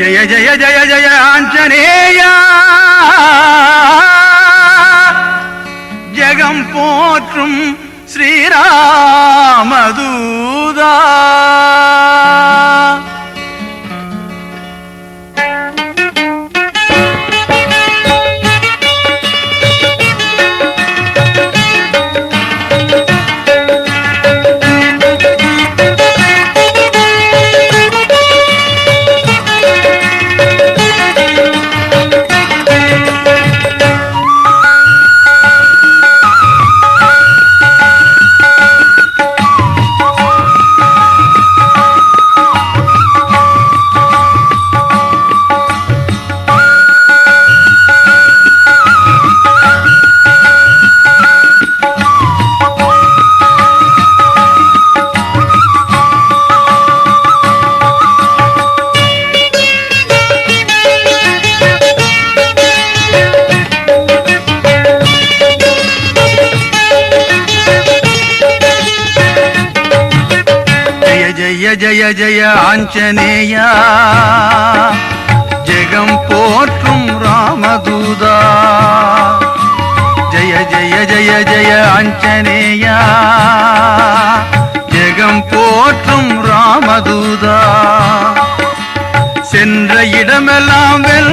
ஜய ஜய ஜய ஜய ஆஞ்சநேயா. ஜெகம் போற்றும் ஸ்ரீராமதூதா. ஜய ஆஞ்சநேயா. ஜெகம் போற்றும் ராமதூதா. ஜய ஜய ஜய ஜய ஆஞ்சநேயா. ஜெகம் போற்றும் ராமதூதா. சென்ற இடமெல்லாம் வெல்ல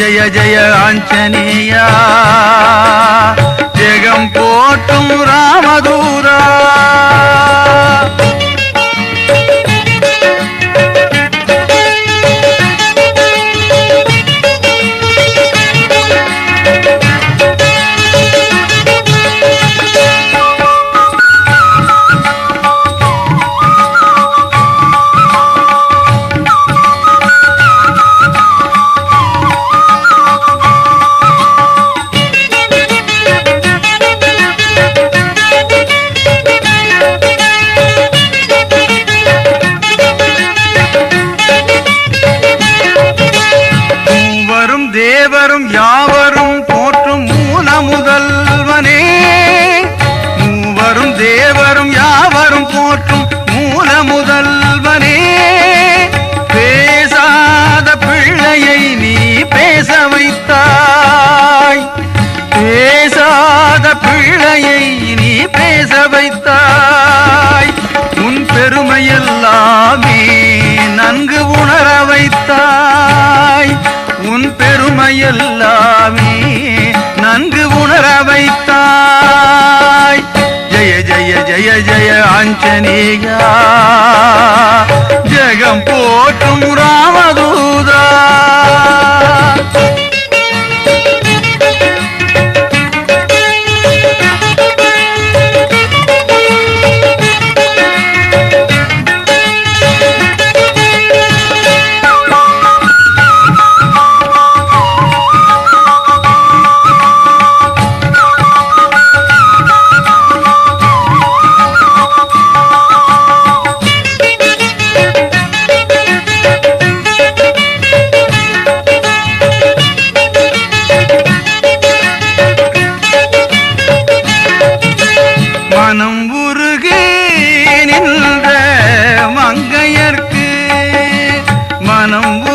ஜய ஜய ஜெய ஆஞ்சநேயா. ஜெகம் போட்டும் ராமதூரா. தேவரும் யாவரும் போற்றும் மூல முதல்வனே மூவரும் தேவரும் யாவரும் போற்றும் மூல முதல்வனே பேசாத பிள்ளையை நீ பேச வைத்தாய். பேசாத பிள்ளையை நீ பேச வைத்தாய். பெருமையெல்லாமே நன்கு உணர வைத்தாய். ஜெய ஜெய ஜெய ஜெய ஆஞ்சநேயா. ஜெகம் போற்றும் ராமதூதா. மனம்